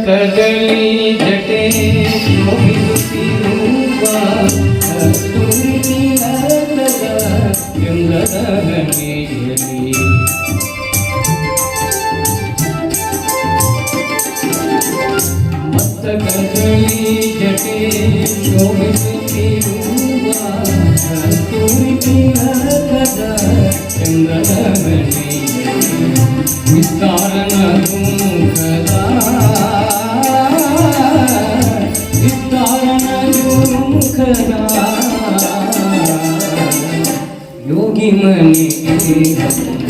ಮಸ್ತಕದಲ್ಲಿ ಮನೆ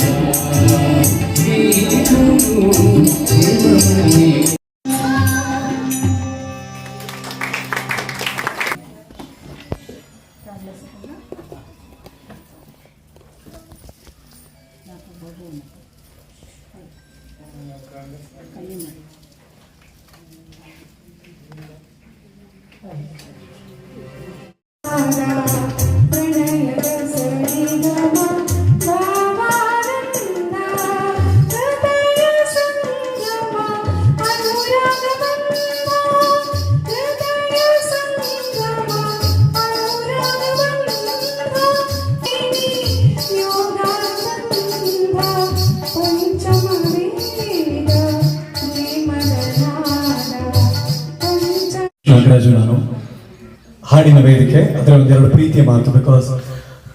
ಮಾತು ಬಿಕಾಸ್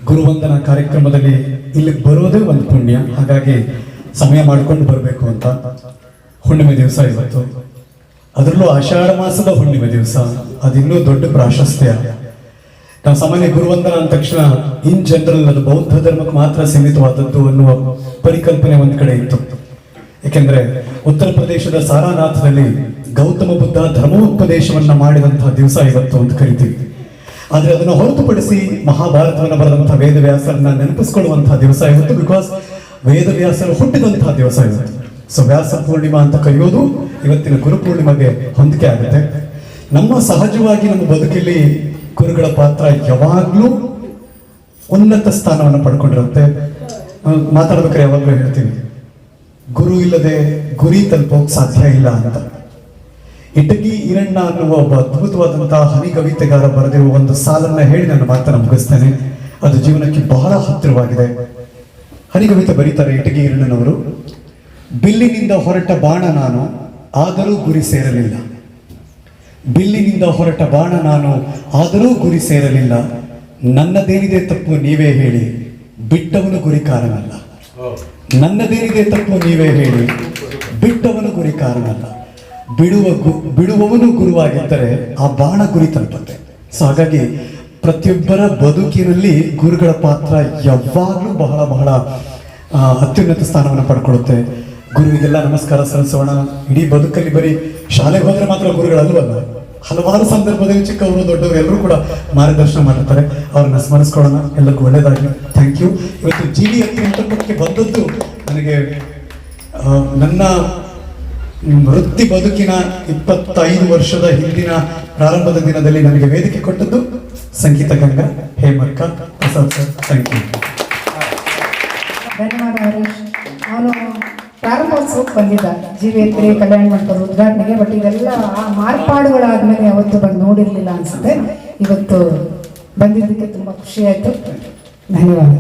ಗುರುವಂದನ ಕಾರ್ಯಕ್ರಮದಲ್ಲಿ ಇಲ್ಲಿಗೆ ಬರೋದೇ ಒಂದು ಪುಣ್ಯ. ಹಾಗಾಗಿ ಸಮಯ ಮಾಡ್ಕೊಂಡು ಬರಬೇಕು ಅಂತ ಹುಣ್ಣಿಮೆ ದಿವಸ ಇವತ್ತು. ಅದರಲ್ಲೂ ಆಷಾಢ ಮಾಸದ ಹುಣ್ಣಿಮೆ ದಿವಸ. ಅದಿನ್ನೂ ದೊಡ್ಡ ಪ್ರಾಶಸ್ತ್ಯ. ನಾವು ಸಾಮಾನ್ಯ ಗುರುವಂದನ ಅಂದ ತಕ್ಷಣ ಇನ್ ಜನರಲ್ ಅದು ಬೌದ್ಧ ಧರ್ಮಕ್ಕೆ ಮಾತ್ರ ಸೀಮಿತವಾದದ್ದು ಅನ್ನುವ ಪರಿಕಲ್ಪನೆ ಒಂದು ಕಡೆ ಇತ್ತು. ಏಕೆಂದ್ರೆ ಉತ್ತರ ಪ್ರದೇಶದ ಸಾರಾನಾಥದಲ್ಲಿ ಗೌತಮ ಬುದ್ಧ ಧರ್ಮೋಪದೇಶವನ್ನ ಮಾಡಿದಂತಹ ದಿವಸ ಇವತ್ತು ಅಂತ ಕರಿತೀವಿ. ಆದ್ರೆ ಅದನ್ನು ಹೊರತುಪಡಿಸಿ ಮಹಾಭಾರತವನ್ನು ಬರೆದಂತಹ ವೇದವ್ಯಾಸರನ್ನ ನೆನಪಿಸ್ಕೊಳ್ಳುವಂತಹ ದಿವಸ ಇವತ್ತು ಬಿಕಾಸ್ ವೇದವ್ಯಾಸರು ಹುಟ್ಟಿದಂತಹ ದಿವಸ ಇವತ್ತು ಸೊ ವ್ಯಾಸ ಪೂರ್ಣಿಮಾ ಅಂತ ಕರೆಯೋದು ಇವತ್ತಿನ ಗುರು ಪೂರ್ಣಿಮೆಗೆ ಹೊಂದಿಕೆ ಆಗುತ್ತೆ. ನಮ್ಮ ಸಹಜವಾಗಿ ನಮ್ಮ ಬದುಕಲ್ಲಿ ಗುರುಗಳ ಪಾತ್ರ ಯಾವಾಗಲೂ ಉನ್ನತ ಸ್ಥಾನವನ್ನು ಪಡ್ಕೊಂಡಿರುತ್ತೆ. ಮಾತಾಡ್ಬೇಕಾದ್ರೆ ಯಾವಾಗಲೂ ಹೇಳ್ತೀವಿ ಗುರು ಇಲ್ಲದೆ ಗುರಿ ತಲುಪೋಕೆ ಸಾಧ್ಯ ಇಲ್ಲ ಅಂತ. ಇಟಗಿ ಈರಣ್ಣ ಅನ್ನುವ ಒಬ್ಬ ಅದ್ಭುತವಾದಂತಹ ಹನಿಗವಿತೆಗಾರ ಬರೆದಿರುವ ಒಂದು ಸಾಲನ್ನ ಹೇಳಿ ನನ್ನ ಮಾತನ್ನ ಮುಗಿಸ್ತೇನೆ. ಅದು ಜೀವನಕ್ಕೆ ಬಹಳ ಹತ್ತಿರವಾಗಿದೆ. ಹನಿಗವಿತೆ ಬರೀತಾರೆ ಇಟಗಿ ಈರಣ್ಣನವರು. ಬಿಲ್ಲಿನಿಂದ ಹೊರಟ ಬಾಣ ನಾನು ಆದರೂ ಗುರಿ ಸೇರಲಿಲ್ಲ. ಬಿಲ್ಲಿನಿಂದ ಹೊರಟ ಬಾಣ ನಾನು ಆದರೂ ಗುರಿ ಸೇರಲಿಲ್ಲ. ನನ್ನದೇನಿದೆ ತಪ್ಪು ನೀವೇ ಹೇಳಿ, ಬಿಟ್ಟವನು ಗುರಿ ಕಾರಣಲ್ಲ ನನ್ನದೇನಿದೆ ತಪ್ಪು ನೀವೇ ಹೇಳಿ, ಬಿಟ್ಟವನು ಗುರಿ ಕಾರಣಲ್ಲ ಬಿಡುವ ಗು, ಬಿಡುವವನು ಗುರುವಾಗಿದ್ದರೆ ಆ ಬಾಣ ಗುರಿ ತಲುಪುತ್ತೆ ಸೊ ಹಾಗಾಗಿ ಪ್ರತಿಯೊಬ್ಬರ ಬದುಕಿನಲ್ಲಿ ಗುರುಗಳ ಪಾತ್ರ ಯಾವಾಗಲೂ ಬಹಳ ಬಹಳ ಅತ್ಯುನ್ನತ ಸ್ಥಾನವನ್ನು ಪಡ್ಕೊಳ್ಳುತ್ತೆ. ಗುರುವಿಗೆಲ್ಲ ನಮಸ್ಕಾರ ಸಲ್ಲಿಸೋಣ. ಇಡೀ ಬದುಕಲ್ಲಿ ಬರೀ ಶಾಲೆಗೆ ಹೋದರೆ ಮಾತ್ರ ಗುರುಗಳಲ್ವಲ್ಲ ಹಲವಾರು ಸಂದರ್ಭದಲ್ಲಿ ಚಿಕ್ಕವರು ದೊಡ್ಡವರು ಎಲ್ಲರೂ ಕೂಡ ಮಾರ್ಗದರ್ಶನ ಮಾಡಿರ್ತಾರೆ. ಅವ್ರನ್ನ ಸ್ಮರಿಸ್ಕೊಳ್ಳೋಣ. ಎಲ್ಲರಿಗೂ ಒಳ್ಳೆಯದಾಗಿ ಥ್ಯಾಂಕ್ ಯು ಇವತ್ತು ಜಿ ಡಿ ಮಂಟಪಕ್ಕೆ ಬಂದದ್ದು ನನಗೆ ನನ್ನ ವೃತ್ತಿ ಬದುಕಿನ ಇಪ್ಪತ್ತೈದು ವರ್ಷದ ಹಿಂದಿನ ಪ್ರಾರಂಭದ ದಿನದಲ್ಲಿ ನನಗೆ ವೇದಿಕೆ ಕೊಟ್ಟದ್ದು ಸಂಗೀತ ಗಂಗ. ಹೇಮಕ್ಕ ಪ್ರಸಾದ್ ಸರ್ ಥ್ಯಾಂಕ್ ಯು ಧನ್ಯವಾದ ಹರೀಶ್. ಅವನು ಪ್ರಾರಂಭೋತ್ಸವಕ್ಕೆ ಬಂದಿದ್ದ. ಜೀವೇತ್ರಿ ಕಲ್ಯಾಣ ಮಂಟಪದ ಉದ್ಘಾಟನೆಗೆ ಬಟ್ ಇವೆಲ್ಲ ಆ ಮಾರ್ಪಾಡುಗಳಾದ್ಮೇಲೆ ಯಾವತ್ತೂ ಬಂದು ನೋಡಿರಲಿಲ್ಲ ಅನಿಸುತ್ತೆ. ಇವತ್ತು ಬಂದಿದ್ದಕ್ಕೆ ತುಂಬ ಖುಷಿ ಧನ್ಯವಾದ.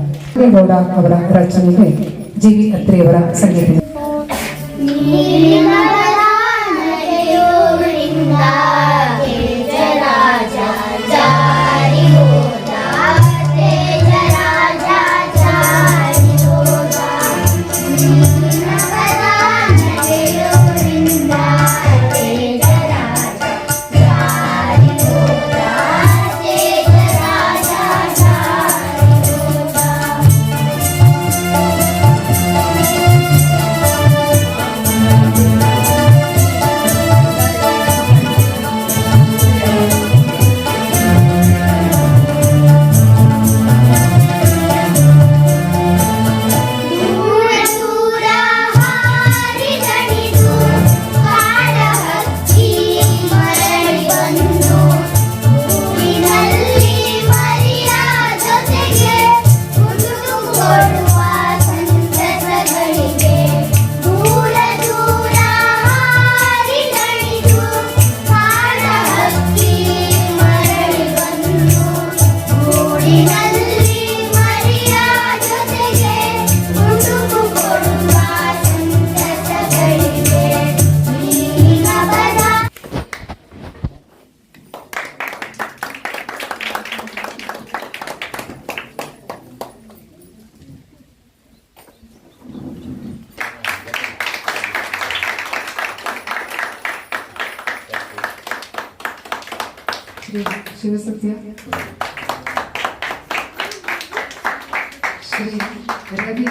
ಗೌಡ ಅವರ ರಚನೆಗೆ ಜಿ ವಿ ಅತ್ರಿಯವರ ಸಂಗೀತ നീലിമകളാണയോ വൃന്ദാ ಶ್ರೀ ಶಿವಸತ್ಯ ಶ್ರೀ ರವಿ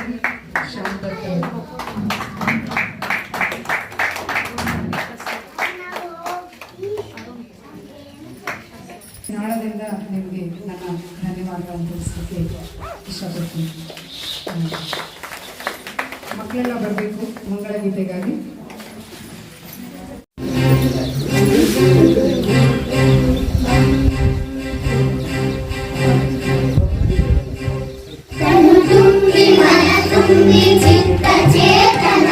ತುಂಬಿ ಚಿತ್ತ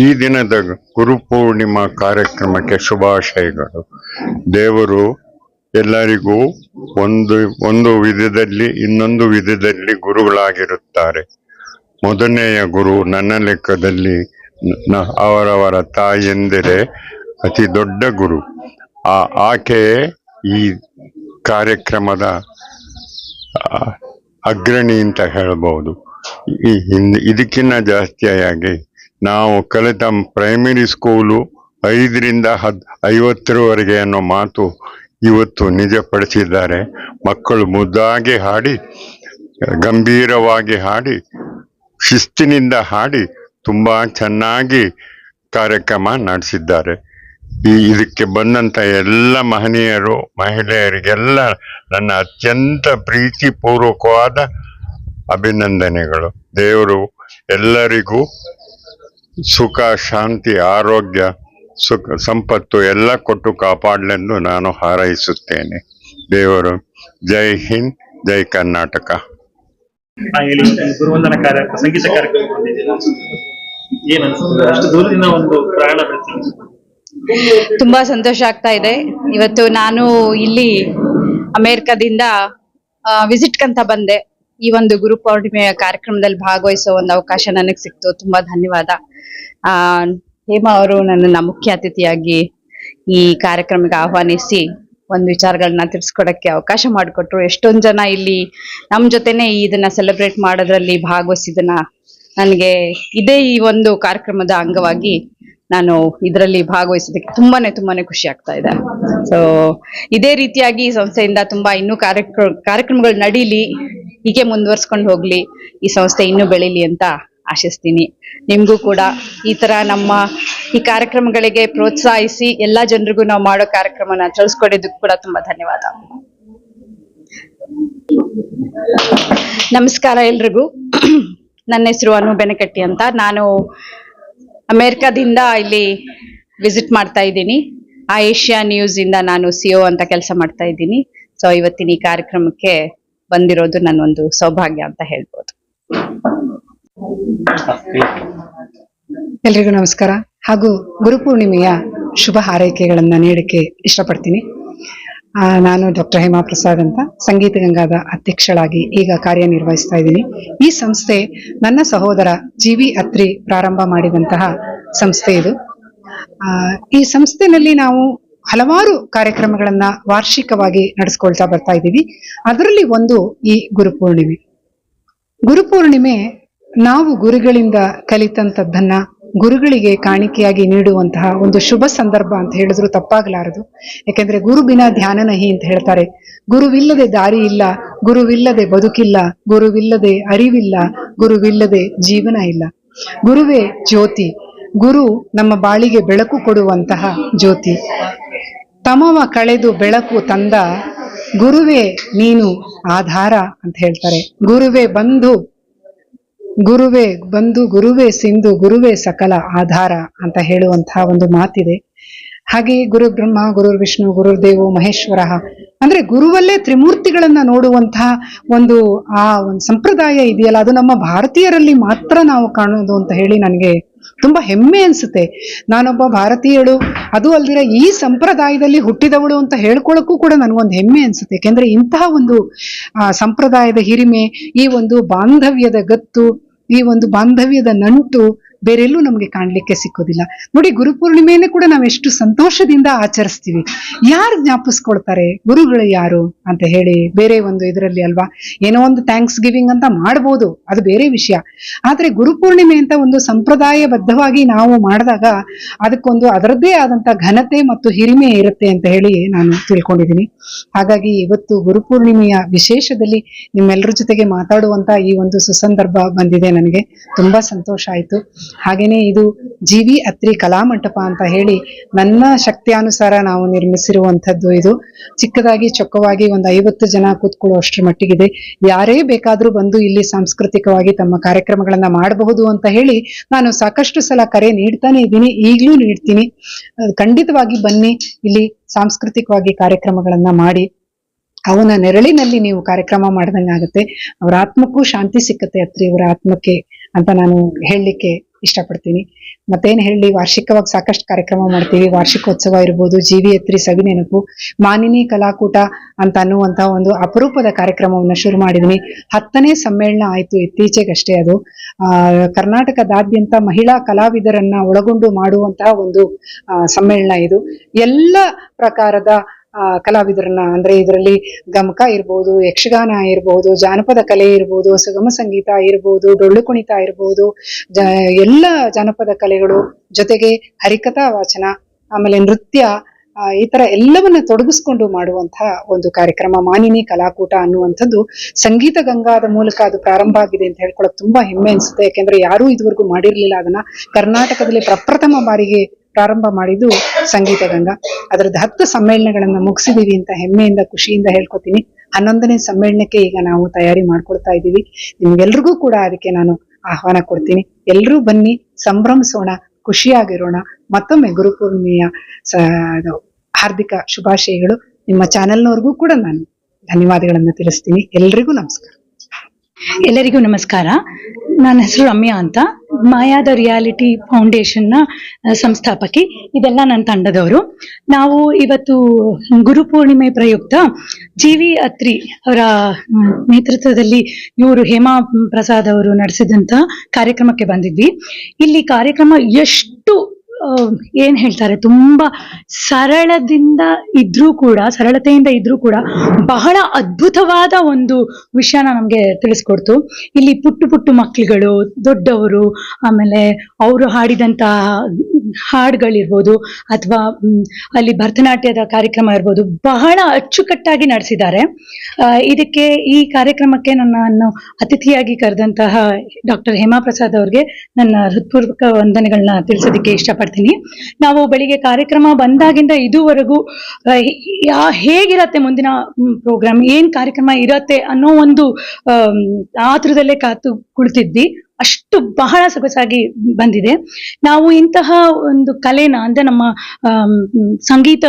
ಈ ದಿನದ ಗುರುಪೂರ್ಣಿಮಾ ಕಾರ್ಯಕ್ರಮಕ್ಕೆ ಶುಭಾಶಯಗಳು. ದೇವರು ಎಲ್ಲರಿಗೂ ಒಂದು ಒಂದು ವಿಧದಲ್ಲಿ, ಇನ್ನೊಂದು ವಿಧದಲ್ಲಿ ಗುರುಗಳಾಗಿರುತ್ತಾರೆ. ಮೊದಲನೆಯ ಗುರು ನನ್ನ ಲೆಕ್ಕದಲ್ಲಿ ಅವರವರ ತಾಯಿಯೆಂದರೆ ಅತಿ ದೊಡ್ಡ ಗುರು. ಆ ಆಕೆಯೇ ಈ ಕಾರ್ಯಕ್ರಮದ ಅಗ್ರಣಿ ಅಂತ ಹೇಳಬಹುದು ಈ ಹಿಂದೆ ಇದಕ್ಕಿಂತ ಜಾಸ್ತಿಯಾಗಿ ನಾವು ಕಲಿತ ಪ್ರೈಮರಿ ಸ್ಕೂಲು ಐದರಿಂದ ಹದ್, ಐವತ್ತರವರೆಗೆ ಅನ್ನೋ ಮಾತು ಇವತ್ತು ನಿಜಪಡಿಸಿದ್ದಾರೆ. ಮಕ್ಕಳು ಮುದ್ದಾಗಿ ಹಾಡಿ, ಗಂಭೀರವಾಗಿ ಹಾಡಿ, ಶಿಸ್ತಿನಿಂದ ಹಾಡಿ ತುಂಬ ಚೆನ್ನಾಗಿ ಕಾರ್ಯಕ್ರಮ ನಡೆಸಿದ್ದಾರೆ. ಈ ಇದಕ್ಕೆ ಬಂದಂಥ ಎಲ್ಲ ಮಹನೀಯರು, ಮಹಿಳೆಯರಿಗೆಲ್ಲ ನನ್ನ ಅತ್ಯಂತ ಪ್ರೀತಿಪೂರ್ವಕವಾದ ಅಭಿನಂದನೆಗಳು. ದೇವರು ಎಲ್ಲರಿಗೂ ಸುಖ ಶಾಂತಿ ಆರೋಗ್ಯ ಸುಖ ಸಂಪತ್ತು ಎಲ್ಲ ಕೊಟ್ಟು ಕಾಪಾಡಲೆಂದು ನಾನು ಹಾರೈಸುತ್ತೇನೆ. ದೇವರು ಜೈ ಹಿಂದ್ ಜೈ ಕರ್ನಾಟಕ. ಗುರುವಂದನ ಸಂಗೀತ ಕಾರ್ಯಕ್ರಮ ಅಷ್ಟು ದೂರದಿಂದ ಒಂದು ಪ್ರಯಾಣ ತುಂಬಾ ಸಂತೋಷ ಆಗ್ತಾ ಇದೆ. ಇವತ್ತು ನಾನು ಇಲ್ಲಿ ಅಮೇರಿಕಾದಿಂದ ವಿಸಿಟ್ ಕಂತ ಬಂದೆ. ಈ ಒಂದು ಗುರು ಪೌರ್ಣಿಮೆಯ ಕಾರ್ಯಕ್ರಮದಲ್ಲಿ ಭಾಗವಹಿಸೋ ಒಂದು ಅವಕಾಶ ನನಗೆ ಸಿಕ್ತು. ತುಂಬಾ ಧನ್ಯವಾದ. ಆ, ಹೇಮಾ ಅವರು ನನ್ನನ್ನ ಮುಖ್ಯ ಅತಿಥಿಯಾಗಿ ಈ ಕಾರ್ಯಕ್ರಮಕ್ಕೆ ಆಹ್ವಾನಿಸಿ ಒಂದು ವಿಚಾರಗಳನ್ನ ತಿಳಿಸ್ಕೊಡಕ್ಕೆ ಅವಕಾಶ ಮಾಡಿಕೊಟ್ರು. ಎಷ್ಟೊಂದ್ ಜನ ಇಲ್ಲಿ ನಮ್ ಜೊತೆನೆ ಇದನ್ನ ಸೆಲೆಬ್ರೇಟ್ ಮಾಡೋದ್ರಲ್ಲಿ ಭಾಗವಹಿಸಿದನ್ನ ನನಗೆ ಇದೇ ಈ ಒಂದು ಕಾರ್ಯಕ್ರಮದ ಅಂಗವಾಗಿ ನಾನು ಇದರಲ್ಲಿ ಭಾಗವಹಿಸೋದಕ್ಕೆ ತುಂಬಾನೇ ತುಂಬಾನೇ ಖುಷಿ ಆಗ್ತಾ ಇದೆ. ಸೊ ಇದೇ ರೀತಿಯಾಗಿ ಸಂಸ್ಥೆಯಿಂದ ತುಂಬಾ ಇನ್ನೂ ಕಾರ್ಯಕ್ರಮ ಕಾರ್ಯಕ್ರಮಗಳು ನಡೀಲಿ. ಹೀಗೆ ಮುಂದುವರ್ಸ್ಕೊಂಡು ಹೋಗ್ಲಿ, ಈ ಸಂಸ್ಥೆ ಇನ್ನೂ ಬೆಳೀಲಿ ಅಂತ ಆಶಿಸ್ತೀನಿ. ನಿಮ್ಗೂ ಕೂಡ ಈ ತರ ನಮ್ಮ ಈ ಕಾರ್ಯಕ್ರಮಗಳಿಗೆ ಪ್ರೋತ್ಸಾಹಿಸಿ ಎಲ್ಲಾ ಜನರಿಗೂ ನಾವು ಮಾಡೋ ಕಾರ್ಯಕ್ರಮನ ತಿಳಿಸ್ಕೊಡೋದಕ್ಕೂ ಕೂಡ ತುಂಬಾ ಧನ್ಯವಾದ. ನಮಸ್ಕಾರ ಎಲ್ರಿಗೂ. ನನ್ನ ಹೆಸರು ಅನು ಬೆನಕಟ್ಟಿ ಅಂತ. ನಾನು ಅಮೇರಿಕಾದಿಂದ ಇಲ್ಲಿ ವಿಸಿಟ್ ಮಾಡ್ತಾ ಇದ್ದೀನಿ. ಆ ಏಷ್ಯಾ ನ್ಯೂಸ್ ಇಂದ ನಾನು ಸಿಒ ಅಂತ ಕೆಲಸ ಮಾಡ್ತಾ ಇದ್ದೀನಿ. ಸೊ ಇವತ್ತಿನ ಈ ಕಾರ್ಯಕ್ರಮಕ್ಕೆ ಬಂದಿರೋದು ನನ್ನ ಒಂದು ಸೌಭಾಗ್ಯ ಅಂತ ಹೇಳ್ಬೋದು. ಎಲ್ರಿಗೂ ನಮಸ್ಕಾರ. ಹಾಗೂ ಗುರುಪೂರ್ಣಿಮೆಯ ಶುಭ ಹಾರೈಕೆಗಳನ್ನ ನೀಡಕ್ಕೆ ಇಷ್ಟಪಡ್ತೀನಿ. ನಾನು ಡಾಕ್ಟರ್ ಹೇಮಾ ಪ್ರಸಾದ್ ಅಂತ ಸಂಗೀತ ಗಂಗಾದ ಅಧ್ಯಕ್ಷಳಾಗಿ ಈಗ ಕಾರ್ಯನಿರ್ವಹಿಸ್ತಾ ಇದ್ದೀನಿ. ಈ ಸಂಸ್ಥೆ ನನ್ನ ಸಹೋದರ ಜಿ ವಿ ಅತ್ರಿ ಪ್ರಾರಂಭ ಮಾಡಿದಂತಹ ಸಂಸ್ಥೆ ಇದು. ಈ ಸಂಸ್ಥೆನಲ್ಲಿ ನಾವು ಹಲವಾರು ಕಾರ್ಯಕ್ರಮಗಳನ್ನ ವಾರ್ಷಿಕವಾಗಿ ನಡೆಸ್ಕೊಳ್ತಾ ಬರ್ತಾ ಇದ್ದೀವಿ. ಅದರಲ್ಲಿ ಒಂದು ಈ ಗುರುಪೂರ್ಣಿಮೆ ಗುರುಪೂರ್ಣಿಮೆ ನಾವು ಗುರುಗಳಿಂದ ಕಲಿತಂತದ್ದನ್ನ ಗುರುಗಳಿಗೆ ಕಾಣಿಕೆಯಾಗಿ ನೀಡುವಂತಹ ಒಂದು ಶುಭ ಸಂದರ್ಭ ಅಂತ ಹೇಳಿದ್ರು ತಪ್ಪಾಗಲಾರದು. ಯಾಕೆಂದ್ರೆ ಗುರು ಬಿನ ಧ್ಯಾನ ನಹಿ ಅಂತ ಹೇಳ್ತಾರೆ. ಗುರುವಿಲ್ಲದೆ ದಾರಿ ಇಲ್ಲ, ಗುರುವಿಲ್ಲದೆ ಬದುಕಿಲ್ಲ, ಗುರುವಿಲ್ಲದೆ ಅರಿವಿಲ್ಲ, ಗುರುವಿಲ್ಲದೆ ಜೀವನ ಇಲ್ಲ. ಗುರುವೇ ಜ್ಯೋತಿ ಗುರು ನಮ್ಮ ಬಾಳಿಗೆ ಬೆಳಕು ಕೊಡುವಂತಹ ಜ್ಯೋತಿ. ತಮವ ಕಳೆದು ಬೆಳಕು ತಂದ ಗುರುವೇ ನೀನು ಆಧಾರ ಅಂತ ಹೇಳ್ತಾರೆ. ಗುರುವೇ ಬಂಧು ಗುರುವೇ ಬಂಧು, ಗುರುವೇ ಸಿಂಧು, ಗುರುವೇ ಸಕಲ ಆಧಾರ ಅಂತ ಹೇಳುವಂತಹ ಒಂದು ಮಾತಿದೆ. ಹಾಗೆ ಗುರು ಬ್ರಹ್ಮ, ಗುರು ವಿಷ್ಣು ಗುರುರ್ದೇವು ಮಹೇಶ್ವರ, ಅಂದ್ರೆ ಗುರುವಲ್ಲೇ ತ್ರಿಮೂರ್ತಿಗಳನ್ನ ನೋಡುವಂತಹ ಒಂದು, ಆ ಒಂದು ಸಂಪ್ರದಾಯ ಇದೆಯಲ್ಲ, ಅದು ನಮ್ಮ ಭಾರತೀಯರಲ್ಲಿ ಮಾತ್ರ ನಾವು ಕಾಣೋದು ಅಂತ ಹೇಳಿ ನನಗೆ ತುಂಬಾ ಹೆಮ್ಮೆ ಅನ್ಸುತ್ತೆ. ನಾನೊಬ್ಬ ಭಾರತೀಯಳು, ಅದು ಅಲ್ದಿರ ಈ ಸಂಪ್ರದಾಯದಲ್ಲಿ ಹುಟ್ಟಿದವಳು ಅಂತ ಹೇಳ್ಕೊಳಕ್ಕೂ ಕೂಡ ನನಗೊಂದು ಹೆಮ್ಮೆ ಅನ್ಸುತ್ತೆ. ಯಾಕೆಂದ್ರೆ ಇಂತಹ ಒಂದು ಸಂಪ್ರದಾಯದ ಹಿರಿಮೆ, ಈ ಒಂದು ಬಾಂಧವ್ಯದ ಗತ್ತು, ಈ ಒಂದು ಬಾಂಧವ್ಯದ ನಂಟು ಬೇರೆಲ್ಲೂ ನಮಗೆ ಕಾಣಲಿಕ್ಕೆ ಸಿಕ್ಕೋದಿಲ್ಲ. ನೋಡಿ ಗುರುಪೂರ್ಣಿಮೆಯನ್ನು ಕೂಡ ನಾವು ಎಷ್ಟು ಸಂತೋಷದಿಂದ ಆಚರಿಸ್ತೀವಿ. ಯಾರು ಜ್ಞಾಪಿಸ್ಕೊಳ್ತಾರೆ? ಗುರುಗಳು ಯಾರು ಅಂತ ಹೇಳಿ ಬೇರೆ ಒಂದು ಇದರಲ್ಲಿ ಅಲ್ವಾ? ಏನೋ ಒಂದು ಥ್ಯಾಂಕ್ಸ್ ಗಿವಿಂಗ್ ಅಂತ ಮಾಡ್ಬೋದು. ಅದು ಬೇರೆ ವಿಷಯ. ಆದ್ರೆ ಗುರುಪೂರ್ಣಿಮೆ ಅಂತ ಒಂದು ಸಂಪ್ರದಾಯಬದ್ಧವಾಗಿ ನಾವು ಮಾಡಿದಾಗ ಅದಕ್ಕೊಂದು ಅದರದ್ದೇ ಆದಂತ ಘನತೆ ಮತ್ತು ಹಿರಿಮೆ ಇರುತ್ತೆ ಅಂತ ಹೇಳಿ ನಾನು ತಿಳ್ಕೊಂಡಿದ್ದೀನಿ. ಹಾಗಾಗಿ ಇವತ್ತು ಗುರುಪೂರ್ಣಿಮೆಯ ವಿಶೇಷದಲ್ಲಿ ನಿಮ್ಮೆಲ್ಲರ ಜೊತೆಗೆ ಮಾತಾಡುವಂತ ಈ ಒಂದು ಸುಸಂದರ್ಭ ಬಂದಿದೆ ನನಗೆ. ತುಂಬಾ ಸಂತೋಷ ಆಯ್ತು. ಹಾಗೇನೆ ಇದು ಜಿ ವಿ ಅತ್ರಿ ಕಲಾಮಂಟಪ ಅಂತ ಹೇಳಿ ನನ್ನ ಶಕ್ತಿಯಾನುಸಾರ ನಾವು ನಿರ್ಮಿಸಿರುವಂಥದ್ದು ಇದು. ಚಿಕ್ಕದಾಗಿ ಚೊಕ್ಕವಾಗಿ ಒಂದು ಐವತ್ತು ಜನ ಕೂತ್ಕೊಳ್ಳುವಷ್ಟರ ಮಟ್ಟಿಗಿದೆ. ಯಾರೇ ಬೇಕಾದರೂ ಬಂದು ಇಲ್ಲಿ ಸಾಂಸ್ಕೃತಿಕವಾಗಿ ತಮ್ಮ ಕಾರ್ಯಕ್ರಮಗಳನ್ನು ಮಾಡಬಹುದು ಅಂತ ಹೇಳಿ ನಾನು ಸಾಕಷ್ಟು ಸಲ ಕರೆ ನೀಡ್ತಾನೆ ಇದ್ದೀನಿ. ಈಗಲೂ ನೀಡ್ತೀನಿ. ಖಂಡಿತವಾಗಿ ಬನ್ನಿ. ಇಲ್ಲಿ ಸಾಂಸ್ಕೃತಿಕವಾಗಿ ಕಾರ್ಯಕ್ರಮಗಳನ್ನು ಮಾಡಿ. ಅವನ ನೆರಳಿನಲ್ಲಿ ನೀವು ಕಾರ್ಯಕ್ರಮ ಮಾಡ್ದಂಗಾಗತ್ತೆ. ಅವರ ಆತ್ಮಕ್ಕೂ ಶಾಂತಿ ಸಿಕ್ಕತ್ತೆ ಅತ್ರಿ, ಇವರ ಆತ್ಮಕ್ಕೆ ಅಂತ ನಾನು ಹೇಳಲಿಕ್ಕೆ ಇಷ್ಟಪಡ್ತೀನಿ. ಮತ್ತೇನು ಹೇಳಿ ವಾರ್ಷಿಕವಾಗಿ ಸಾಕಷ್ಟು ಕಾರ್ಯಕ್ರಮ ಮಾಡ್ತೀವಿ. ವಾರ್ಷಿಕೋತ್ಸವ ಇರ್ಬೋದು, ಜೀವಿ ಎತ್ರಿ ಸವಿ ನೆನಪು, ಮಾನಿನಿ ಕಲಾಕೂಟ ಅಂತ ಅನ್ನುವಂತಹ ಒಂದು ಅಪರೂಪದ ಕಾರ್ಯಕ್ರಮವನ್ನ ಶುರು ಮಾಡಿದ್ವಿ. ಹತ್ತನೇ ಸಮ್ಮೇಳನ ಆಯ್ತು ಇತ್ತೀಚೆಗಷ್ಟೇ ಅದು. ಕರ್ನಾಟಕದಾದ್ಯಂತ ಮಹಿಳಾ ಕಲಾವಿದರನ್ನ ಒಳಗೊಂಡು ಮಾಡುವಂತಹ ಒಂದು ಸಮ್ಮೇಳನ ಇದು. ಎಲ್ಲ ಪ್ರಕಾರದ ಕಲಾವಿದರನ್ನ, ಅಂದ್ರೆ ಇದರಲ್ಲಿ ಗಮಕ ಇರ್ಬೋದು, ಯಕ್ಷಗಾನ ಇರ್ಬೋದು, ಜಾನಪದ ಕಲೆ ಇರ್ಬೋದು, ಸುಗಮ ಸಂಗೀತ ಇರ್ಬೋದು, ಡೊಳ್ಳು ಕುಣಿತ ಇರ್ಬೋದು ಎಲ್ಲ ಜಾನಪದ ಕಲೆಗಳು ಜೊತೆಗೆ ಹರಿಕಥಾ ವಾಚನ, ಆಮೇಲೆ ನೃತ್ಯ ಈ ತರ ಎಲ್ಲವನ್ನ ತೊಡಗಿಸ್ಕೊಂಡು ಮಾಡುವಂತಹ ಒಂದು ಕಾರ್ಯಕ್ರಮ, ಮಾನಿನಿ ಕಲಾಕೂಟ ಅನ್ನುವಂಥದ್ದು ಸಂಗೀತ ಗಂಗಾದ ಮೂಲಕ ಅದು ಪ್ರಾರಂಭ ಆಗಿದೆ ಅಂತ ಹೇಳ್ಕೊಳಕ್ ತುಂಬಾ ಹೆಮ್ಮೆ ಅನ್ಸುತ್ತೆ. ಯಾಕೆಂದ್ರೆ ಯಾರೂ ಇದುವರೆಗೂ ಮಾಡಿರ್ಲಿಲ್ಲ ಅದನ್ನ. ಕರ್ನಾಟಕದಲ್ಲಿ ಪ್ರಪ್ರಥಮ ಬಾರಿಗೆ ಪ್ರಾರಂಭ ಮಾಡಿದ್ದು ಸಂಗೀತ ಗಂಗಾ ಅದರದ್ದು ಹತ್ತು ಸಮ್ಮೇಳನಗಳನ್ನ ಮುಗಿಸಿದೀವಿ ಅಂತ ಹೆಮ್ಮೆಯಿಂದ, ಖುಷಿಯಿಂದ ಹೇಳ್ಕೊತೀನಿ. ಹನ್ನೊಂದನೇ ಸಮ್ಮೇಳನಕ್ಕೆ ಈಗ ನಾವು ತಯಾರಿ ಮಾಡ್ಕೊಳ್ತಾ ಇದ್ದೀವಿ. ನಿಮ್ಗೆಲ್ರಿಗೂ ಕೂಡ ಅದಕ್ಕೆ ನಾನು ಆಹ್ವಾನ ಕೊಡ್ತೀನಿ. ಎಲ್ಲರೂ ಬನ್ನಿ, ಸಂಭ್ರಮಿಸೋಣ, ಖುಷಿಯಾಗಿರೋಣ. ಮತ್ತೊಮ್ಮೆ ಗುರುಪೂರ್ಣಿಮೆಯ ಹಾರ್ದಿಕ ಶುಭಾಶಯಗಳು. ನಿಮ್ಮ ಚಾನೆಲ್ನವ್ರಿಗೂ ಕೂಡ ನಾನು ಧನ್ಯವಾದಗಳನ್ನು ತಿಳಿಸ್ತೀನಿ. ಎಲ್ರಿಗೂ ನಮಸ್ಕಾರ. ಎಲ್ಲರಿಗೂ ನಮಸ್ಕಾರ. ನನ್ನ ಹೆಸರು ರಮ್ಯಾ ಅಂತ. ಮಾಯಾದ ರಿಯಾಲಿಟಿ ಫೌಂಡೇಶನ್ನ ಸಂಸ್ಥಾಪಕಿ. ಇದೆಲ್ಲ ನನ್ನ ತಂಡದವರು. ನಾವು ಇವತ್ತು ಗುರುಪೂರ್ಣಿಮೆ ಪ್ರಯುಕ್ತ ಜಿ ವಿ ಅತ್ರಿ ಅವರ ನೇತೃತ್ವದಲ್ಲಿ ಇವರು ಹೇಮಾ ಪ್ರಸಾದ್ ಅವರು ನಡೆಸಿದಂತ ಕಾರ್ಯಕ್ರಮಕ್ಕೆ ಬಂದಿದ್ವಿ. ಇಲ್ಲಿ ಕಾರ್ಯಕ್ರಮ ಎಷ್ಟು ಏನ್ ಹೇಳ್ತಾರೆ, ತುಂಬಾ ಸರಳದಿಂದ ಇದ್ರೂ ಕೂಡ, ಸರಳತೆಯಿಂದ ಇದ್ರೂ ಕೂಡ ಬಹಳ ಅದ್ಭುತವಾದ ಒಂದು ವಿಷಯನ ನಮ್ಗೆ ತಿಳಿಸ್ಕೊಡ್ತು. ಇಲ್ಲಿ ಪುಟ್ಟು ಪುಟ್ಟು ಮಕ್ಳುಗಳು, ದೊಡ್ಡವರು, ಆಮೇಲೆ ಅವರು ಹಾಡಿದಂತಹ ಹಾಡುಗಳಿರ್ಬೋದು, ಅಥವಾ ಅಲ್ಲಿ ಭರತನಾಟ್ಯದ ಕಾರ್ಯಕ್ರಮ ಇರ್ಬೋದು, ಬಹಳ ಅಚ್ಚುಕಟ್ಟಾಗಿ ನಡೆಸಿದ್ದಾರೆ. ಇದಕ್ಕೆ ಈ ಕಾರ್ಯಕ್ರಮಕ್ಕೆ ನನ್ನನ್ನು ಅತಿಥಿಯಾಗಿ ಕರೆದಂತಹ ಡಾಕ್ಟರ್ ಹೇಮಾ ಪ್ರಸಾದ್ ಅವ್ರಿಗೆ ನನ್ನ ಹೃತ್ಪೂರ್ವಕ ವಂದನೆಗಳನ್ನ ತಿಳಿಸೋದಕ್ಕೆ ಇಷ್ಟಪಡ್ತೀನಿ. ನಾವು ಬೆಳಿಗ್ಗೆ ಕಾರ್ಯಕ್ರಮ ಬಂದಾಗಿಂದ ಇದುವರೆಗೂ ಹೇಗಿರತ್ತೆ ಮುಂದಿನ ಪ್ರೋಗ್ರಾಮ್ ಏನ್ ಕಾರ್ಯಕ್ರಮ ಇರತ್ತೆ ಅನ್ನೋ ಒಂದು ಆತುರದಲ್ಲೇ ಕಾತು ಕುಳಿತಿದ್ವಿ ಅಷ್ಟು ಬಹಳ ಸೊಗಸಾಗಿ ಬಂದಿದೆ. ನಾವು ಇಂತಹ ಒಂದು ಕಲೆನ ಅಂದ್ರೆ ನಮ್ಮ ಸಂಗೀತ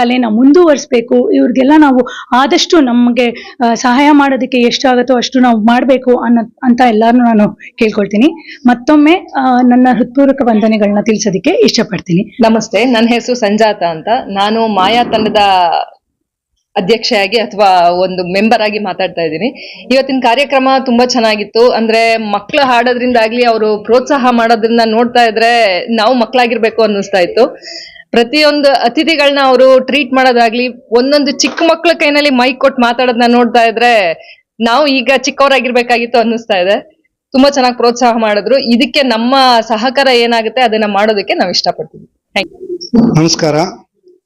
ಕಲೆನ ಮುಂದುವರಿಸ್ಬೇಕು, ಇವ್ರಿಗೆಲ್ಲ ನಾವು ಆದಷ್ಟು ನಮಗೆ ಸಹಾಯ ಮಾಡೋದಕ್ಕೆ ಎಷ್ಟಾಗುತ್ತೋ ಅಷ್ಟು ನಾವು ಮಾಡಬೇಕು ಅನ್ನೋ, ಅಂತ ಎಲ್ಲಾರು ನಾನು ಕೇಳ್ಕೊಳ್ತೀನಿ. ಮತ್ತೊಮ್ಮೆ ನನ್ನ ಹೃತ್ಪೂರ್ವಕ ವಂದನೆಗಳನ್ನ ತಿಳಿಸೋದಕ್ಕೆ ಇಷ್ಟಪಡ್ತೀನಿ. ನಮಸ್ತೆ ನನ್ನ ಹೆಸರು ಸಂಜಾತ ಅಂತ. ನಾನು ಮಾಯಾ ತಂಡದ ಅಧ್ಯಕ್ಷೆಯಾಗಿ ಅಥವಾ ಒಂದು ಮೆಂಬರ್ ಆಗಿ ಮಾತಾಡ್ತಾ ಇದ್ದೀನಿ. ಇವತ್ತಿನ ಕಾರ್ಯಕ್ರಮ ತುಂಬಾ ಚೆನ್ನಾಗಿತ್ತು. ಅಂದ್ರೆ ಮಕ್ಳು ಹಾಡೋದ್ರಿಂದಾಗ್ಲಿ ಅವರು ಪ್ರೋತ್ಸಾಹ ಮಾಡೋದ್ರಿಂದ ನೋಡ್ತಾ ಇದ್ರೆ ನಾವು ಮಕ್ಕಳಾಗಿರ್ಬೇಕು ಅನ್ನಿಸ್ತಾ ಇತ್ತು. ಪ್ರತಿಯೊಂದು ಅತಿಥಿಗಳನ್ನ ಅವರು ಟ್ರೀಟ್ ಮಾಡೋದಾಗ್ಲಿ, ಒಂದೊಂದು ಚಿಕ್ಕ ಮಕ್ಳ ಕೈನಲ್ಲಿ ಮೈಕ್ ಕೊಟ್ಟು ಮಾತಾಡೋದನ್ನ ನೋಡ್ತಾ ಇದ್ರೆ ನಾವು ಈಗ ಚಿಕ್ಕವರಾಗಿರ್ಬೇಕಾಗಿತ್ತು ಅನ್ನಿಸ್ತಾ ಇದೆ. ತುಂಬಾ ಚೆನ್ನಾಗಿ ಪ್ರೋತ್ಸಾಹ ಮಾಡಿದ್ರು. ಇದಕ್ಕೆ ನಮ್ಮ ಸಹಕಾರ ಏನಾಗುತ್ತೆ ಅದನ್ನ ಮಾಡೋದಕ್ಕೆ ನಾವು ಇಷ್ಟಪಡ್ತೀವಿ. ನಮಸ್ಕಾರ.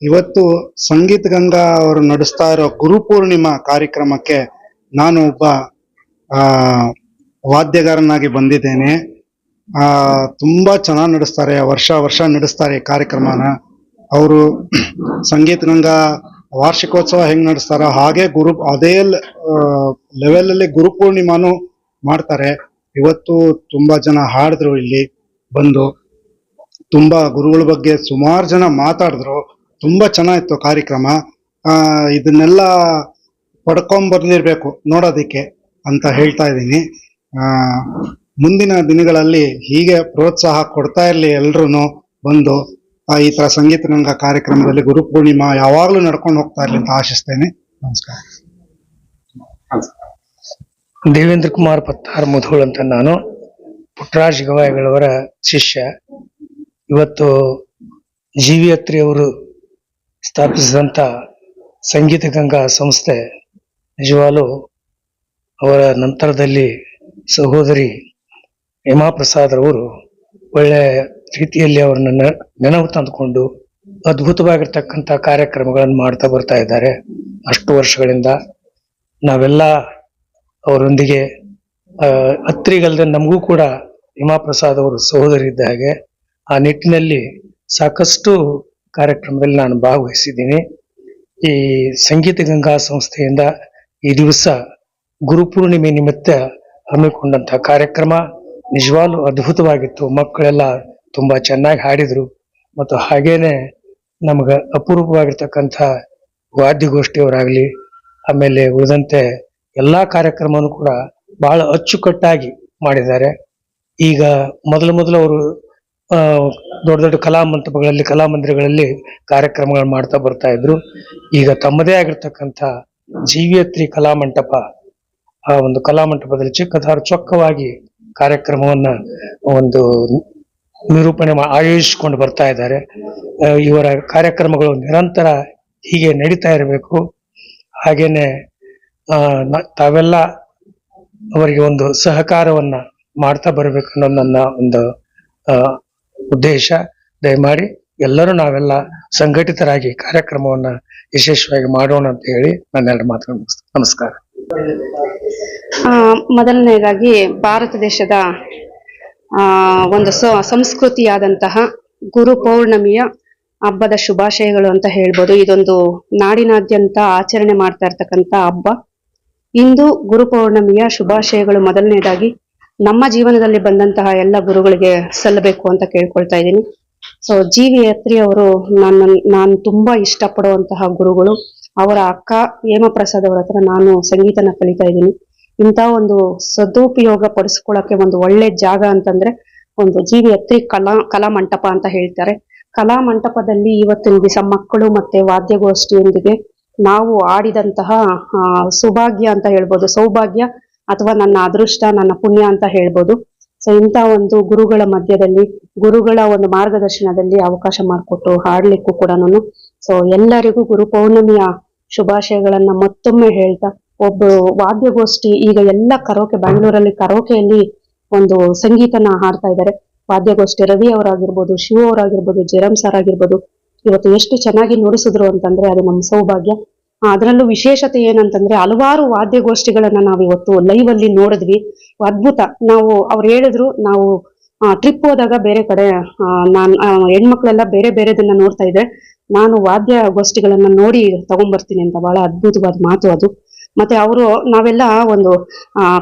ಇವತ್ತು ಸಂಗೀತ ಗಂಗಾ ಅವರು ನಡೆಸ್ತಾ ಇರೋ ಗುರುಪೂರ್ಣಿಮಾ ಕಾರ್ಯಕ್ರಮಕ್ಕೆ ನಾನು ಒಬ್ಬ ವಾದ್ಯಗಾರನಾಗಿ ಬಂದಿದ್ದೇನೆ. ಆ, ತುಂಬಾ ಚೆನ್ನಾಗಿ ನಡೆಸ್ತಾರೆ, ವರ್ಷ ವರ್ಷ ನಡೆಸ್ತಾರೆ ಈ ಕಾರ್ಯಕ್ರಮನ. ಅವರು ಸಂಗೀತ ಗಂಗಾ ವಾರ್ಷಿಕೋತ್ಸವ ಹೆಂಗ್ ನಡೆಸ್ತಾರೋ ಹಾಗೆ ಗುರು, ಅದೇ ಲೆವೆಲ್ ಅಲ್ಲಿ ಗುರುಪೂರ್ಣಿಮಾನು ಮಾಡ್ತಾರೆ. ಇವತ್ತು ತುಂಬಾ ಜನ ಹಾಡಿದ್ರು ಇಲ್ಲಿ, ಬಂದು. ತುಂಬಾ ಗುರುಗಳ ಬಗ್ಗೆ ಸುಮಾರು ಜನ ಮಾತಾಡಿದ್ರು. ತುಂಬಾ ಚೆನ್ನಾಗಿತ್ತು ಕಾರ್ಯಕ್ರಮ. ಇದನ್ನೆಲ್ಲ ಪಡ್ಕೊಂಡ್ ನೋಡೋದಕ್ಕೆ ಅಂತ ಹೇಳ್ತಾ ಇದ್ದೀನಿ. ಮುಂದಿನ ದಿನಗಳಲ್ಲಿ ಹೀಗೆ ಪ್ರೋತ್ಸಾಹ ಕೊಡ್ತಾ ಇರಲಿ ಎಲ್ಲರೂ ಬಂದು ಈ ತರ ಸಂಗೀತ ರಂಗ ಕಾರ್ಯಕ್ರಮದಲ್ಲಿ ಗುರುಪೂರ್ಣಿಮಾ ಯಾವಾಗಲೂ ನಡ್ಕೊಂಡು ಹೋಗ್ತಾ ಇರಲಿ ಅಂತ ಆಶಿಸ್ತೇನೆ. ನಮಸ್ಕಾರ. ದೇವೇಂದ್ರ ಕುಮಾರ್ ಪತ್ತಾರ್ ಮುಧೋಳ್ ಅಂತ ನಾನು. ಪುಟ್ಟರಾಜ್ ಗವಾಯಿಗಳವರ ಶಿಷ್ಯ. ಇವತ್ತು ಜೀವಿಯತ್ರಿ ಅವರು ಸ್ಥಾಪಿಸಿದಂತ ಸಂಗೀತ ಗಂಗಾ ಸಂಸ್ಥೆ ನಿಜವಾಲು ಅವರ ನಂತರದಲ್ಲಿ ಸಹೋದರಿ ಹೇಮಾ ಪ್ರಸಾದರವರು ಒಳ್ಳೆ ರೀತಿಯಲ್ಲಿ ಅವರನ್ನ ನೆನವು ತಂದುಕೊಂಡು ಅದ್ಭುತವಾಗಿರ್ತಕ್ಕಂಥ ಕಾರ್ಯಕ್ರಮಗಳನ್ನು ಮಾಡ್ತಾ ಬರ್ತಾ ಇದ್ದಾರೆ. ಅಷ್ಟು ವರ್ಷಗಳಿಂದ ನಾವೆಲ್ಲ ಅವರೊಂದಿಗೆ ಆ, ಅತ್ರಿಗಲ್ದೆ ನಮಗೂ ಕೂಡ ಹಿಮಾಪ್ರಸಾದ್ ಅವರು ಸಹೋದರಿ ಇದ್ದ ಹಾಗೆ ಆ ನಿಟ್ಟಿನಲ್ಲಿ ಸಾಕಷ್ಟು ಕಾರ್ಯಕ್ರಮದಲ್ಲಿ ನಾನು ಭಾಗವಹಿಸಿದ್ದೀನಿ. ಈ ಸಂಗೀತ ಗಂಗಾ ಸಂಸ್ಥೆಯಿಂದ ಈ ದಿವಸ ಗುರುಪೂರ್ಣಿಮೆ ನಿಮಿತ್ತ ಹಮ್ಮಿಕೊಂಡಂತಹ ಕಾರ್ಯಕ್ರಮ ನಿಜವಾಗ್ಲೂ ಅದ್ಭುತವಾಗಿತ್ತು. ಮಕ್ಕಳೆಲ್ಲ ತುಂಬಾ ಚೆನ್ನಾಗಿ ಹಾಡಿದ್ರು. ಮತ್ತು ಹಾಗೇನೆ ನಮ್ಗೆ ಅಪರೂಪವಾಗಿರ್ತಕ್ಕಂಥ ವಾದ್ಯಗೋಷ್ಠಿಯವರಾಗ್ಲಿ, ಆಮೇಲೆ ಉಳಿದಂತೆ ಎಲ್ಲಾ ಕಾರ್ಯಕ್ರಮವನ್ನು ಕೂಡ ಬಹಳ ಅಚ್ಚುಕಟ್ಟಾಗಿ ಮಾಡಿದ್ದಾರೆ. ಈಗ ಮೊದಲು ಮೊದಲು ಅವರು ದೊಡ್ಡ ದೊಡ್ಡ ಕಲಾ ಮಂಟಪಗಳಲ್ಲಿ ಕಲಾಮಂದಿರಗಳಲ್ಲಿ ಕಾರ್ಯಕ್ರಮಗಳು ಮಾಡ್ತಾ ಬರ್ತಾ ಇದ್ರು. ಈಗ ತಮ್ಮದೇ ಆಗಿರ್ತಕ್ಕಂಥ ಜೀವಿಯತ್ರಿ ಕಲಾ ಮಂಟಪ, ಆ ಒಂದು ಕಲಾ ಮಂಟಪದಲ್ಲಿ ಚಿಕ್ಕದಾರು ಚೊಕ್ಕವಾಗಿ ಕಾರ್ಯಕ್ರಮವನ್ನ ಒಂದು ನಿರೂಪಣೆ ಆಯೋಜಿಸಿಕೊಂಡು ಬರ್ತಾ ಇದ್ದಾರೆ. ಇವರ ಕಾರ್ಯಕ್ರಮಗಳು ನಿರಂತರ ಹೀಗೆ ನಡೀತಾ ಇರಬೇಕು. ಹಾಗೇನೆ ತಾವೆಲ್ಲ ಅವರಿಗೆ ಒಂದು ಸಹಕಾರವನ್ನ ಮಾಡ್ತಾ ಬರಬೇಕು ಅನ್ನೋದು ನನ್ನ ಒಂದು ಉದ್ದೇಶ ದಯಮಾಡಿ ಎಲ್ಲರೂ ನಾವೆಲ್ಲ ಸಂಘಟಿತರಾಗಿ ಕಾರ್ಯಕ್ರಮವನ್ನ ಯಶಸ್ವಿಯಾಗಿ ಮಾಡೋಣ ಅಂತ ಹೇಳಿ ನನ್ನೆರಡು ಮುಗಿಸ್ತೇನೆ. ನಮಸ್ಕಾರ. ಮೊದಲನೇದಾಗಿ ಭಾರತ ದೇಶದ ಒಂದು ಸಂಸ್ಕೃತಿಯಾದಂತಹ ಗುರು ಪೌರ್ಣಮಿಯ ಹಬ್ಬದ ಶುಭಾಶಯಗಳು ಅಂತ ಹೇಳ್ಬೋದು. ಇದೊಂದು ನಾಡಿನಾದ್ಯಂತ ಆಚರಣೆ ಮಾಡ್ತಾ ಇರ್ತಕ್ಕಂಥ ಹಬ್ಬ. ಇಂದು ಗುರು ಪೌರ್ಣಮಿಯ ಶುಭಾಶಯಗಳು ಮೊದಲನೇದಾಗಿ ನಮ್ಮ ಜೀವನದಲ್ಲಿ ಬಂದಂತಹ ಎಲ್ಲ ಗುರುಗಳಿಗೆ ಸಲ್ಲಬೇಕು ಅಂತ ಕೇಳ್ಕೊಳ್ತಾ ಇದ್ದೀನಿ. ಸೊ ಜಿ ವಿ ಅತ್ರಿ ಅವರು ನನ್ನ, ನಾನು ತುಂಬಾ ಇಷ್ಟಪಡುವಂತಹ ಗುರುಗಳು. ಅವರ ಅಕ್ಕ ಹೇಮಪ್ರಸಾದ್ ಅವರ ಹತ್ರ ನಾನು ಸಂಗೀತನ ಕಲಿತಾ ಇದ್ದೀನಿ. ಇಂಥ ಒಂದು ಸದುಪಯೋಗ ಪಡಿಸ್ಕೊಳ್ಳೋಕೆ ಒಂದು ಒಳ್ಳೆ ಜಾಗ ಅಂತಂದ್ರೆ ಒಂದು ಜಿ ವಿ ಅತ್ರಿ ಕಲಾ ಕಲಾ ಮಂಟಪ ಅಂತ ಹೇಳ್ತಾರೆ. ಕಲಾ ಮಂಟಪದಲ್ಲಿ ಇವತ್ತಿನ ದಿವಸ ಮಕ್ಕಳು ಮತ್ತೆ ವಾದ್ಯಗೋಷ್ಠಿಯೊಂದಿಗೆ ನಾವು ಆಡಿದಂತಹ ಸುಭಾಗ್ಯ ಅಂತ ಹೇಳ್ಬೋದು. ಸೌಭಾಗ್ಯ ಅಥವಾ ನನ್ನ ಅದೃಷ್ಟ, ನನ್ನ ಪುಣ್ಯ ಅಂತ ಹೇಳ್ಬೋದು. ಸೊ ಇಂಥ ಒಂದು ಗುರುಗಳ ಮಧ್ಯದಲ್ಲಿ, ಗುರುಗಳ ಒಂದು ಮಾರ್ಗದರ್ಶನದಲ್ಲಿ ಅವಕಾಶ ಮಾಡಿಕೊಟ್ಟು ಹಾಡ್ಲಿಕ್ಕೂ ಕೂಡ ನಾನು ಸೊ ಎಲ್ಲರಿಗೂ ಗುರು ಪೌರ್ಣಮಿಯ ಶುಭಾಶಯಗಳನ್ನ ಮತ್ತೊಮ್ಮೆ ಹೇಳ್ತಾ, ಒಬ್ಬ ವಾದ್ಯಗೋಷ್ಠಿ ಈಗ ಎಲ್ಲ ಕರೋಕೆ, ಬ್ಯಾಂಗ್ಳೂರಲ್ಲಿ ಕರೋಕೆಯಲ್ಲಿ ಒಂದು ಸಂಗೀತನ ಹಾಡ್ತಾ ಇದ್ದಾರೆ. ವಾದ್ಯಗೋಷ್ಠಿ ರವಿ ಅವರಾಗಿರ್ಬೋದು, ಶಿವ ಅವರಾಗಿರ್ಬೋದು, ಜಯರಾಮ್ ಸರ್ ಆಗಿರ್ಬೋದು, ಇವತ್ತು ಎಷ್ಟು ಚೆನ್ನಾಗಿ ನುಡಿಸಿದ್ರು ಅಂತಂದ್ರೆ ಅದು ನಮ್ಮ ಸೌಭಾಗ್ಯ. ಅದರಲ್ಲೂ ವಿಶೇಷತೆ ಏನಂತಂದ್ರೆ ಹಲವಾರು ವಾದ್ಯಗೋಷ್ಠಿಗಳನ್ನ ನಾವು ಇವತ್ತು ಲೈವ್ ಅಲ್ಲಿ ನೋಡಿದ್ವಿ. ಅದ್ಭುತ. ನಾವು ಅವ್ರು ಹೇಳಿದ್ರು, ನಾವು ಟ್ರಿಪ್ ಹೋದಾಗ ಬೇರೆ ಕಡೆ ನಾನ್ ಹೆಣ್ಮಕ್ಳೆಲ್ಲ ಬೇರೆ ಬೇರೆದನ್ನ ನೋಡ್ತಾ ಇದ್ದೆ. ನಾನು ವಾದ್ಯಗೋಷ್ಠಿಗಳನ್ನ ನೋಡಿ ತಗೊಂಡ್ಬರ್ತೀನಿ ಅಂತ ಬಹಳ ಅದ್ಭುತವಾದ ಮಾತು ಅದು. ಮತ್ತೆ ಅವರು, ನಾವೆಲ್ಲ ಒಂದು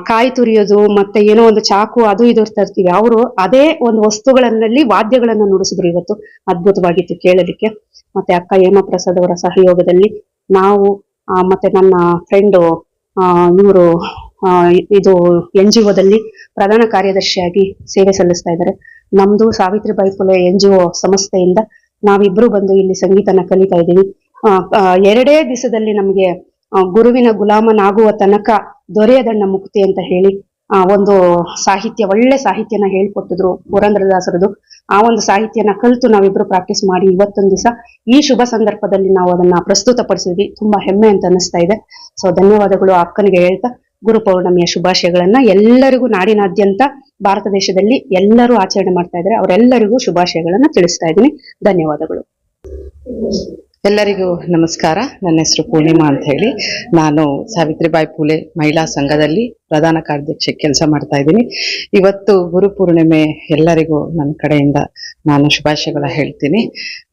ಕಾಯಿ ತುರಿಯೋದು, ಮತ್ತೆ ಏನೋ ಒಂದು ಚಾಕು ಅದು ಇದು ತರ್ತೀವಿ ಅವರು ಅದೇ ಒಂದು ವಸ್ತುಗಳಲ್ಲಿ ವಾದ್ಯಗಳನ್ನ ನುಡಿಸಿದ್ರು ಇವತ್ತು. ಅದ್ಭುತವಾಗಿತ್ತು ಕೇಳಲಿಕ್ಕೆ. ಮತ್ತೆ ಅಕ್ಕ ಹೇಮಪ್ರಸಾದ್ ಅವರ ಸಹಯೋಗದಲ್ಲಿ ನಾವು ಮತ್ತೆ ನನ್ನ ಫ್ರೆಂಡು ಇವರು ಇದು ಎನ್ ಜಿ ಒದಲ್ಲಿ ಪ್ರಧಾನ ಕಾರ್ಯದರ್ಶಿಯಾಗಿ ಸೇವೆ ಸಲ್ಲಿಸ್ತಾ ಇದ್ದಾರೆ. ನಮ್ದು Savitribai Phule N G O ಸಂಸ್ಥೆಯಿಂದ ನಾವಿಬ್ರು ಬಂದು ಇಲ್ಲಿ ಸಂಗೀತನ ಕಲಿತಾ ಇದ್ದೀವಿ. ಎರಡೇ ದಿವಸದಲ್ಲಿ ನಮಗೆ ಗುರುವಿನ ಗುಲಾಮನಾಗುವ ತನಕ ದೊರೆಯದಣ್ಣ ಮುಕ್ತಿ ಅಂತ ಹೇಳಿ ಒಂದು ಸಾಹಿತ್ಯ, ಒಳ್ಳೆ ಸಾಹಿತ್ಯನ ಹೇಳ್ಕೊಟ್ಟಿದ್ರು ಪುರಂದ್ರದಾಸರದು ಆ ಒಂದು ಸಾಹಿತ್ಯನ ಕಲಿತು ನಾವಿಬ್ರು ಪ್ರಾಕ್ಟೀಸ್ ಮಾಡಿ ಇವತ್ತೊಂದು ದಿವಸ ಈ ಶುಭ ಸಂದರ್ಭದಲ್ಲಿ ನಾವು ಅದನ್ನ ಪ್ರಸ್ತುತಪಡಿಸಿದ್ವಿ. ತುಂಬಾ ಹೆಮ್ಮೆ ಅಂತ ಅನಿಸ್ತಾ ಇದೆ. ಸೊ ಧನ್ಯವಾದಗಳು ಅಕ್ಕನಿಗೆ ಹೇಳ್ತಾ, ಗುರು ಪೌರ್ಣಮಿಯ ಶುಭಾಶಯಗಳನ್ನ ಎಲ್ಲರಿಗೂ ನಾಡಿನಾದ್ಯಂತ ಭಾರತ ದೇಶದಲ್ಲಿ ಎಲ್ಲರೂ ಆಚರಣೆ ಮಾಡ್ತಾ ಇದ್ದಾರೆ. ಅವರೆಲ್ಲರಿಗೂ ಶುಭಾಶಯಗಳನ್ನ ತಿಳಿಸ್ತಾ ಇದ್ದೀನಿ. ಧನ್ಯವಾದಗಳು. ಎಲ್ಲರಿಗೂ ನಮಸ್ಕಾರ. ನನ್ನ ಹೆಸರು ಪೂರ್ಣಿಮಾ ಅಂತ ಹೇಳಿ. ನಾನು ಸಾವಿತ್ರಿಬಾಯಿ ಫುಲೆ ಮಹಿಳಾ ಸಂಘದಲ್ಲಿ ಪ್ರಧಾನ ಕಾರ್ಯದರ್ಶಿ ಕೆಲಸ ಮಾಡ್ತಾ ಇದ್ದೀನಿ. ಇವತ್ತು ಗುರು ಪೂರ್ಣಿಮೆ ಎಲ್ಲರಿಗೂ ನನ್ನ ಕಡೆಯಿಂದ ನಾನು ಶುಭಾಶಯಗಳ ಹೇಳ್ತೀನಿ.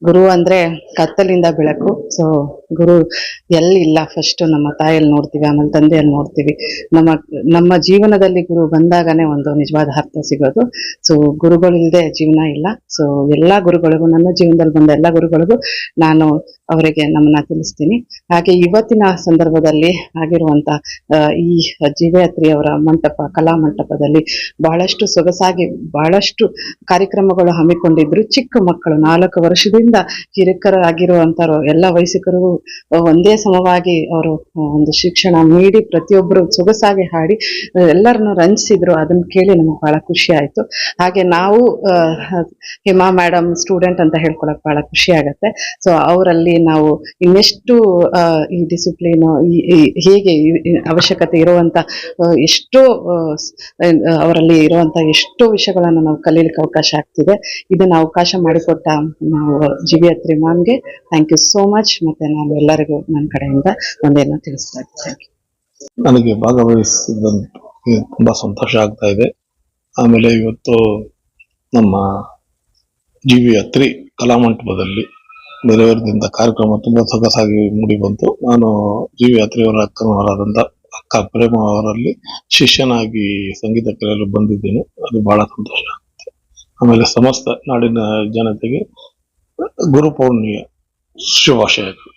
ಗುರು ಅಂದ್ರೆ ಕತ್ತಲಿಂದ ಬೆಳಕು. ಸೊ ಗುರು ಎಲ್ಲಿಲ್ಲ ಫಸ್ಟ್ ನಮ್ಮ ತಾಯಲ್ಲಿ ನೋಡ್ತೀವಿ, ಆಮೇಲೆ ತಂದೆಯಲ್ಲಿ ನೋಡ್ತೀವಿ. ನಮ್ಮ ನಮ್ಮ ಜೀವನದಲ್ಲಿ ಗುರು ಬಂದಾಗನೇ ಒಂದು ನಿಜವಾದ ಅರ್ಥ ಸಿಗೋದು. ಸೊ ಗುರುಗಳಿಲ್ಲದೆ ಜೀವನ ಇಲ್ಲ. ಸೊ ಎಲ್ಲಾ ಗುರುಗಳಿಗೂ, ನನ್ನ ಜೀವನದಲ್ಲಿ ಬಂದ ಎಲ್ಲಾ ಗುರುಗಳಿಗೂ ನಾನು ಅವರಿಗೆ ನಮ್ಮನ್ನ ತಿಳಿಸ್ತೀನಿ. ಹಾಗೆ ಇವತ್ತಿನ ಸಂದರ್ಭದಲ್ಲಿ ಆಗಿರುವಂತ ಈ ಜೀವಯಾತ್ರಿ ಅವರ ಮಂಟಪ, ಕಲಾ ಮಂಟಪದಲ್ಲಿ ಬಹಳಷ್ಟು ಸೊಗಸಾಗಿ ಬಹಳಷ್ಟು ಕಾರ್ಯಕ್ರಮಗಳು ಹಮ್ಮಿಕೊಂಡಿದ್ರು. ಚಿಕ್ಕ ಮಕ್ಕಳು, ನಾಲ್ಕು ವರ್ಷದಿಂದ ಹಿರಿಕರಾಗಿರುವಂತರು ಎಲ್ಲ ವಯಸ್ಸಿಕರಿಗೂ ಒಂದೇ ಸಮವಾಗಿ ಅವರು ಒಂದು ಶಿಕ್ಷಣ ನೀಡಿ ಪ್ರತಿಯೊಬ್ಬರು ಸೊಗಸಾಗಿ ಹಾಡಿ ಎಲ್ಲರನ್ನು ರಂಜಿಸಿದ್ರು. ಅದನ್ನ ಕೇಳಿ ನಮಗೆ ಬಹಳ ಖುಷಿ ಆಯ್ತು. ಹಾಗೆ ನಾವು ಹೇಮಾ ಮೇಡಮ್ ಸ್ಟೂಡೆಂಟ್ ಅಂತ ಹೇಳ್ಕೊಳಕ್ ಬಹಳ ಖುಷಿ ಆಗತ್ತೆ. ಸೊ ಅವರಲ್ಲಿ ನಾವು ಇನ್ನೆಷ್ಟು ಈ ಡಿಸಿಪ್ಲಿನ್ ಹೇಗೆ ಅವಶ್ಯಕತೆ ಇರುವಂತ ಎಷ್ಟೋ ಅವರಲ್ಲಿ ಇರುವಂತ ಎಷ್ಟೋ ವಿಷಯಗಳನ್ನು ನಾವು ಕಲೀಲಿಕ್ಕೆ ಅವಕಾಶ ಆಗ್ತಿದೆ. ಇದನ್ನ ಅವಕಾಶ ಮಾಡಿಕೊಟ್ಟ ನಾವು ಜಿವಿಯತ್ರಿ ಮ್ಯಾಮ್ಗೆ ಥ್ಯಾಂಕ್ ಯು ಸೋ ಮಚ್ ಮತ್ತೆ ನಾನು ಎಲ್ಲರಿಗೂ ನನ್ನ ಕಡೆಯಿಂದ ಒಂದೇನೋ ತಿಳಿಸ್ತಾ ಇದ್ದೀನಿ. ನನಗೆ ಭಾಗವಹಿಸಿದ ತುಂಬಾ ಸಂತೋಷ ಆಗ್ತಾ ಇದೆ. ಆಮೇಲೆ ಇವತ್ತು ನಮ್ಮ ಜಿ ವಿ ಅತ್ರಿ ಕಲಾಮಂಟಪದಲ್ಲಿ ಬೇರೆ ಕಾರ್ಯಕ್ರಮ ತುಂಬಾ ಸೊಗಸಾಗಿ ಮೂಡಿ ಬಂತು. ನಾನು ಜಿ ವಿ ಅತ್ರಿಯವರ ಅಕ್ಕ ಪ್ರೇಮ ಅವರಲ್ಲಿ ಶಿಷ್ಯನಾಗಿ ಸಂಗೀತ ಕಲಿಯಲು ಬಂದಿದ್ದೇನೆ. ಅದು ಬಹಳ ಸಂತೋಷ ಆಗುತ್ತೆ. ಆಮೇಲೆ ಸಮಸ್ತ ನಾಡಿನ ಜನತೆಗೆ ಗುರು ಪೌರ್ಣಿಮೆಯ ಶುಭಾಶಯಗಳು.